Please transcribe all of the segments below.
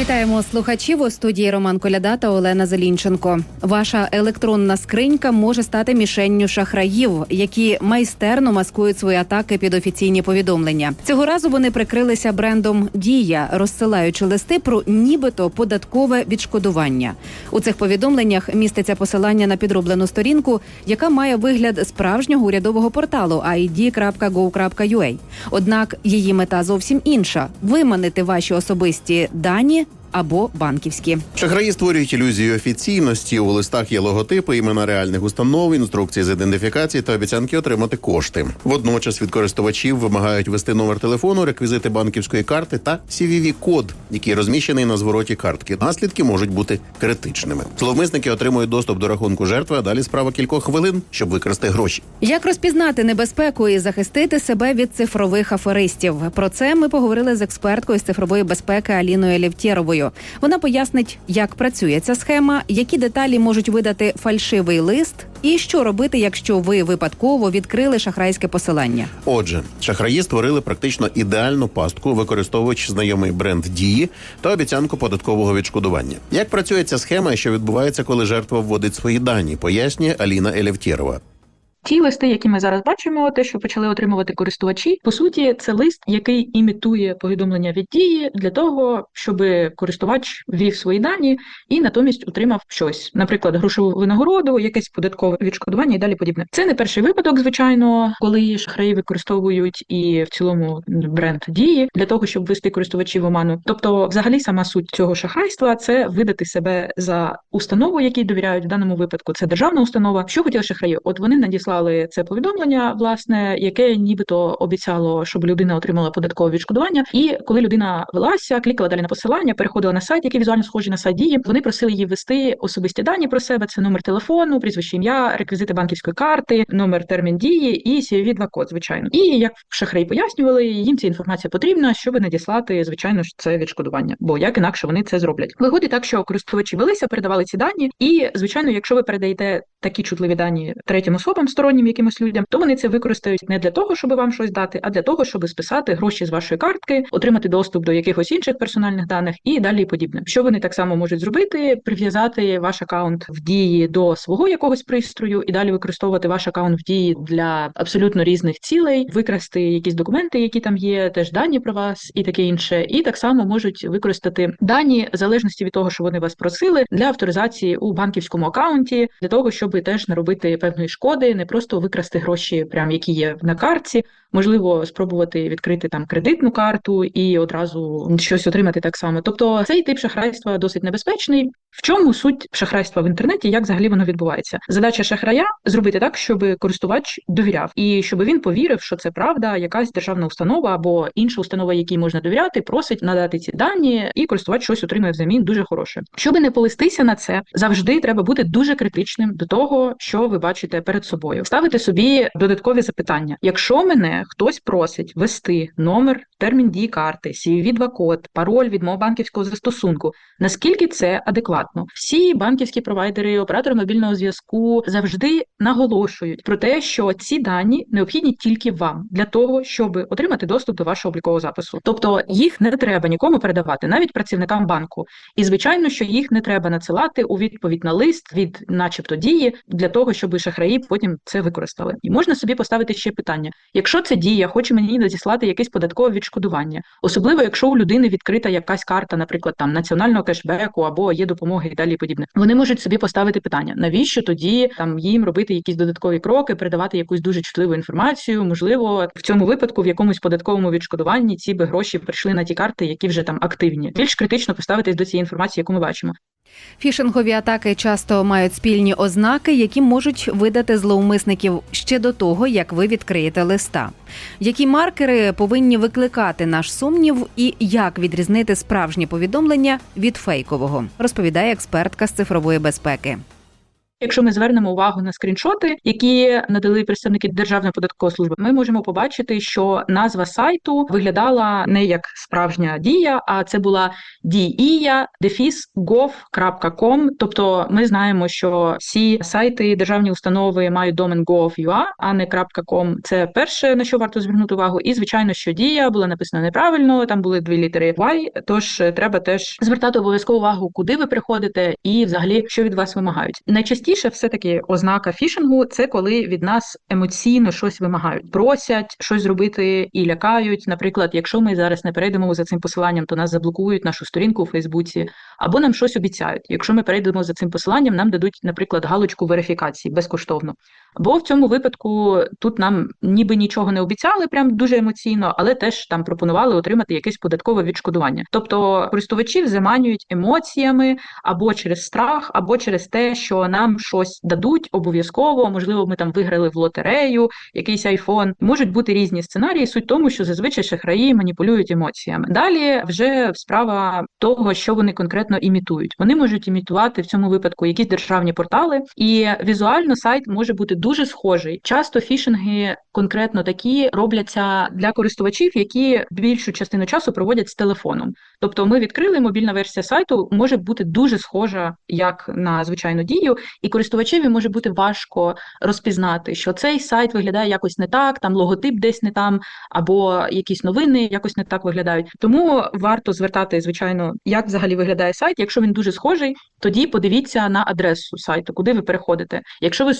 Вітаємо слухачів у студії Роман Коляда та Олена Зелінченко. Ваша електронна скринька може стати мішенню шахраїв, які майстерно маскують свої атаки під офіційні повідомлення. Цього разу вони прикрилися брендом Дія, розсилаючи листи про нібито податкове відшкодування. У цих повідомленнях міститься посилання на підроблену сторінку, яка має вигляд справжнього урядового порталу id.gov.ua. Однак її мета зовсім інша: виманити ваші особисті дані або банківські. Шахраї створюють ілюзію офіційності. У листах є логотипи, імена реальних установ, інструкції з ідентифікації та обіцянки отримати кошти. Водночас від користувачів вимагають ввести номер телефону, реквізити банківської карти та cvv код який розміщений на звороті картки. Наслідки можуть бути критичними. Зловмисники отримують доступ до рахунку жертви, а далі справа кількох хвилин, щоб викрасти гроші. Як розпізнати небезпеку і захистити себе від цифрових аферистів? Про це ми поговорили з експерткою з цифрової безпеки Аліною Лєвтєровою. Вона пояснить, як працює ця схема, які деталі можуть видати фальшивий лист, і що робити, якщо ви випадково відкрили шахрайське посилання. Отже, шахраї створили практично ідеальну пастку, використовуючи знайомий бренд дії та обіцянку податкового відшкодування. Як працює ця схема, що відбувається, коли жертва вводить свої дані, пояснює Аліна Елевтєрова. Ті листи, які ми зараз бачимо, те, що почали отримувати користувачі, по суті, це лист, який імітує повідомлення від дії для того, щоб користувач ввів свої дані і натомість отримав щось, наприклад, грошову винагороду, якесь податкове відшкодування і далі подібне. Це не перший випадок, звичайно, коли шахраї використовують і в цілому бренд дії для того, щоб ввести користувачів в оману. Тобто, взагалі, сама суть цього шахрайства це видати себе за установу, якій довіряють в даному випадку. Це державна установа. Що хотіли шахраї? От вони надіслали це повідомлення, власне, яке нібито обіцяло, щоб людина отримала податкове відшкодування. І коли людина велася, клікала далі на посилання, переходила на сайт, який візуально схожий на сайт дії. Вони просили її ввести особисті дані про себе. Це номер телефону, прізвище ім'я, реквізити банківської карти, номер термін дії і cvv 2 код, звичайно. І як шахраї пояснювали, їм ця інформація потрібна, щоб надіслати, звичайно ж, це відшкодування, бо як інакше вони це зроблять. Виходить так, що користувачі велися, передавали ці дані, і звичайно, якщо ви передаєте такі чутливі дані третім особам, стороннім якимось людям, то вони це використають не для того, щоб вам щось дати, а для того, щоб списати гроші з вашої картки, отримати доступ до якихось інших персональних даних і далі подібне. Що вони так само можуть зробити? Прив'язати ваш акаунт в дії до свого якогось пристрою і далі використовувати ваш акаунт в дії для абсолютно різних цілей, викрасти якісь документи, які там є, теж дані про вас і таке інше. І так само можуть використати дані в залежності від того, що вони вас просили для авторизації у банківському акаунті, для того, щоб теж наробити певної шкоди, не просто викрасти гроші, прям які є на картці. Можливо, спробувати відкрити там кредитну карту і одразу щось отримати так само. Тобто цей тип шахрайства досить небезпечний. В чому суть шахрайства в інтернеті? Як взагалі воно відбувається? Задача шахрая зробити так, щоб користувач довіряв, і щоб він повірив, що це правда, якась державна установа або інша установа, якій можна довіряти, просить надати ці дані, і користувач щось отримує взамін дуже хороше. Щоб не полистися на це, завжди треба бути дуже критичним до того, що ви бачите перед собою. Ставити собі додаткові запитання. Якщо мене хтось просить ввести номер, термін дії карти, cvv 2 код, пароль від мого банківського застосунку, наскільки це адекватно? Всі банківські провайдери, оператори мобільного зв'язку завжди наголошують про те, що ці дані необхідні тільки вам для того, щоб отримати доступ до вашого облікового запису. Тобто їх не треба нікому передавати, навіть працівникам банку. І звичайно, що їх не треба надсилати у відповідь на лист від, начебто, дії для того, щоб шахраї потім це використали. І можна собі поставити ще питання: якщо це дія, хоче мені надіслати якесь податкове відшкодування, особливо якщо у людини відкрита якась карта, наприклад, там національного кешбеку або є допомоги і далі подібне. Вони можуть собі поставити питання, навіщо тоді там їм робити якісь додаткові кроки, передавати якусь дуже чутливу інформацію. Можливо, в цьому випадку в якомусь податковому відшкодуванні ці би гроші прийшли на ті карти, які вже там активні. Більш критично поставитись до цієї інформації, яку ми бачимо. Фішингові атаки часто мають спільні ознаки, які можуть видати зловмисників ще до того, як ви відкриєте листа. Які маркери повинні викликати наш сумнів, і як відрізнити справжнє повідомлення від фейкового, розповідає експертка з цифрової безпеки. Якщо ми звернемо увагу на скріншоти, які надали представники Державної податкової служби, ми можемо побачити, що назва сайту виглядала не як справжня дія, а це була дія gov.com. Тобто, ми знаємо, що всі сайти державні установи мають домен gov.ua, а не .com. Це перше на що варто звернути увагу. І звичайно, що дія була написана неправильно. Там були дві літери Y, Тож е, треба теж звертати обов'язково увагу, куди ви приходите, і взагалі що від вас вимагають. Найчастіше все таки ознака фішингу це коли від нас емоційно щось вимагають, просять щось зробити і лякають. Наприклад, якщо ми зараз не перейдемо за цим посиланням, то нас заблокують нашу сторінку у Фейсбуці, або нам щось обіцяють. Якщо ми перейдемо за цим посиланням, нам дадуть, наприклад, галочку верифікації безкоштовно. Бо в цьому випадку тут нам ніби нічого не обіцяли, прям дуже емоційно, але теж там пропонували отримати якесь податкове відшкодування. Тобто користувачів заманюють емоціями або через страх, або через те, що нам щось дадуть обов'язково. Можливо, ми там виграли в лотерею якийсь айфон. Можуть бути різні сценарії. Суть тому, що зазвичай шахраї маніпулюють емоціями. Далі вже справа того, що вони конкретно імітують. Вони можуть імітувати в цьому випадку якісь державні портали, і візуально сайт може бути дуже схожий. Часто фішинги конкретно такі робляться для користувачів, які більшу частину часу проводять з телефоном. Тобто, ми відкрили мобільна версія сайту, може бути дуже схожа як на звичайну дію, і користувачеві може бути важко розпізнати, що цей сайт виглядає якось не так, там логотип десь не там, або якісь новини якось не так виглядають. Тому варто звертати, звичайно, як взагалі виглядає сайт. Якщо він дуже схожий, тоді подивіться на адресу сайту, куди ви переходите. Якщо ви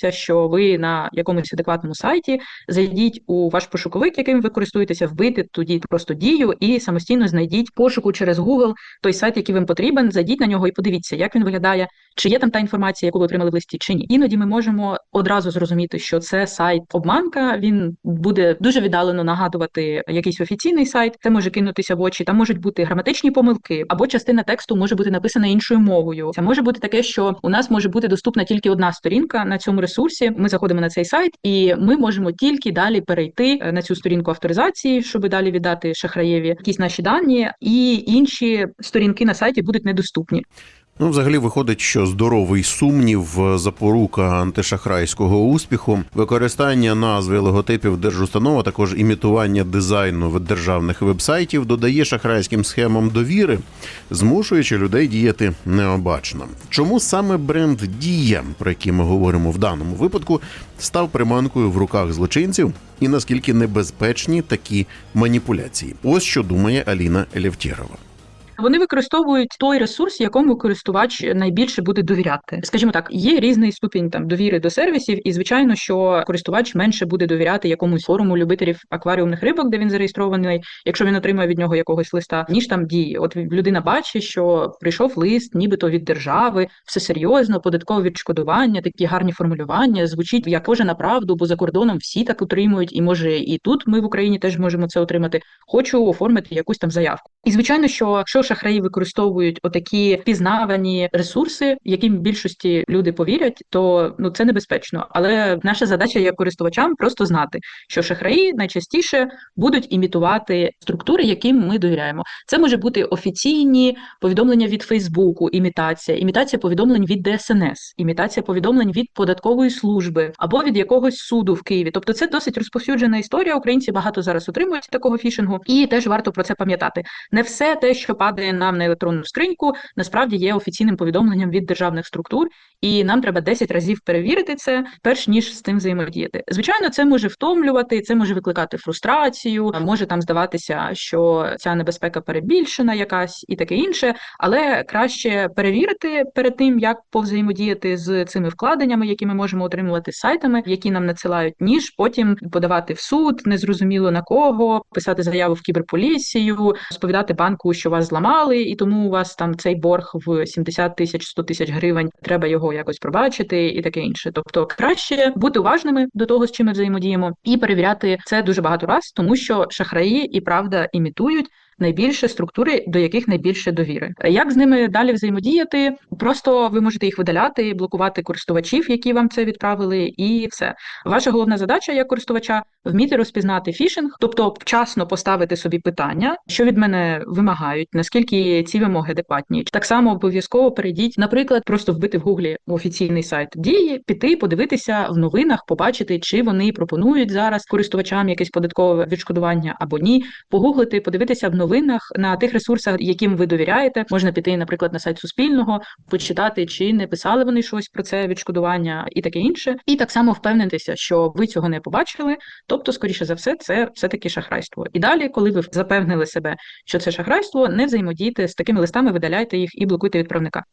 сумніваєтеся, що ви на якомусь адекватному сайті, зайдіть у ваш пошуковик, яким ви користуєтеся, вбити тоді просто дію і самостійно знайдіть пошуку через Google той сайт, який вам потрібен. Зайдіть на нього і подивіться, як він виглядає, чи є там та інформація, яку ви отримали в листі, чи ні. Іноді ми можемо одразу зрозуміти, що це сайт обманка. Він буде дуже віддалено нагадувати якийсь офіційний сайт. Це може кинутися в очі. Там можуть бути граматичні помилки, або частина тексту може бути написана іншою мовою. Це може бути таке, що у нас може бути доступна тільки одна сторінка на цьому ресурсі. Ми заходимо на цей сайт, і ми можемо тільки далі перейти е, на цю сторінку авторизації, щоб далі віддати шахраєві якісь наші дані, і інші сторінки на сайті будуть недоступні. Ну, взагалі виходить, що здоровий сумнів, запорука антишахрайського успіху, використання назви логотипів держустанов, а також імітування дизайну державних вебсайтів додає шахрайським схемам довіри, змушуючи людей діяти необачно. Чому саме бренд Дія, про який ми говоримо в даному випадку, став приманкою в руках злочинців, і наскільки небезпечні такі маніпуляції? Ось що думає Аліна Лєвтєрова. Вони використовують той ресурс, якому користувач найбільше буде довіряти. Скажімо так, є різний ступінь там довіри до сервісів, і звичайно, що користувач менше буде довіряти якомусь форуму любителів акваріумних рибок, де він зареєстрований, якщо він отримує від нього якогось листа, ніж там дії. От людина бачить, що прийшов лист, нібито від держави, все серйозно, податкове відшкодування, такі гарні формулювання, звучить як коже на правду, бо за кордоном всі так отримують, і може і тут ми в Україні теж можемо це отримати. Хочу оформити якусь там заявку. І звичайно, що якщо шахраї використовують отакі впізнавані ресурси, яким більшості люди повірять, то ну це небезпечно. Але наша задача як користувачам просто знати, що шахраї найчастіше будуть імітувати структури, яким ми довіряємо. Це може бути офіційні повідомлення від Фейсбуку, імітація, імітація повідомлень від ДСНС, імітація повідомлень від податкової служби або від якогось суду в Києві. Тобто, це досить розповсюджена історія. Українці багато зараз отримують такого фішингу, і теж варто про це пам'ятати. Не все те, що падає нам на електронну скриньку, насправді є офіційним повідомленням від державних структур, і нам треба 10 разів перевірити це, перш ніж з цим взаємодіяти. Звичайно, це може втомлювати, це може викликати фрустрацію, може там здаватися, що ця небезпека перебільшена, якась і таке інше, але краще перевірити перед тим, як повзаємодіяти з цими вкладеннями, які ми можемо отримувати з сайтами, які нам надсилають, ніж потім подавати в суд, незрозуміло на кого, писати заяву в кіберполіцію, сповідати банку, що вас зламали, і тому у вас там цей борг в 70 тисяч 100 тисяч гривень. Треба його якось пробачити, і таке інше. Тобто, краще бути уважними до того, з чим ми взаємодіємо, і перевіряти це дуже багато раз, тому що шахраї і правда імітують. Найбільше структури, до яких найбільше довіри. Як з ними далі взаємодіяти? Просто ви можете їх видаляти, блокувати користувачів, які вам це відправили, і все. Ваша головна задача як користувача вміти розпізнати фішинг, тобто вчасно поставити собі питання, що від мене вимагають, наскільки ці вимоги адекватні. Так само обов'язково перейдіть, наприклад, просто вбити в гуглі офіційний сайт дії, піти, подивитися в новинах, побачити, чи вони пропонують зараз користувачам якесь податкове відшкодування або ні. Погуглити, подивитися в новинах на тих ресурсах, яким ви довіряєте. Можна піти, наприклад, на сайт Суспільного, почитати, чи не писали вони щось про це відшкодування і таке інше. І так само впевнитися, що ви цього не побачили. Тобто, скоріше за все, це все таки шахрайство. І далі, коли ви запевнили себе, що це шахрайство, не взаємодійте з такими листами, видаляйте їх і блокуйте відправника.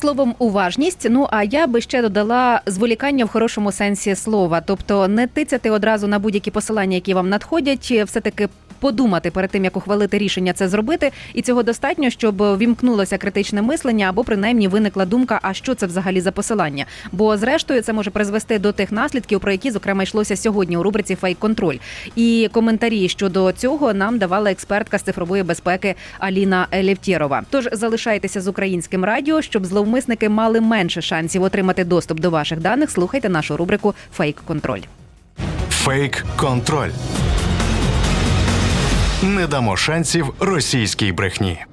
Словом, уважність. Ну а я би ще додала зволікання в хорошому сенсі слова, тобто не тицяти одразу на будь-які посилання, які вам надходять, все таки. Подумати перед тим, як ухвалити рішення це зробити, і цього достатньо, щоб вімкнулося критичне мислення або принаймні виникла думка, а що це взагалі за посилання. Бо зрештою це може призвести до тих наслідків, про які зокрема йшлося сьогодні у рубриці Фейк контроль. І коментарі щодо цього нам давала експертка з цифрової безпеки Аліна Лєвтєрова. Тож залишайтеся з українським радіо, щоб зловмисники мали менше шансів отримати доступ до ваших даних. Слухайте нашу рубрику Фейк контроль. Фейк контроль. Не дамо шансів російській брехні.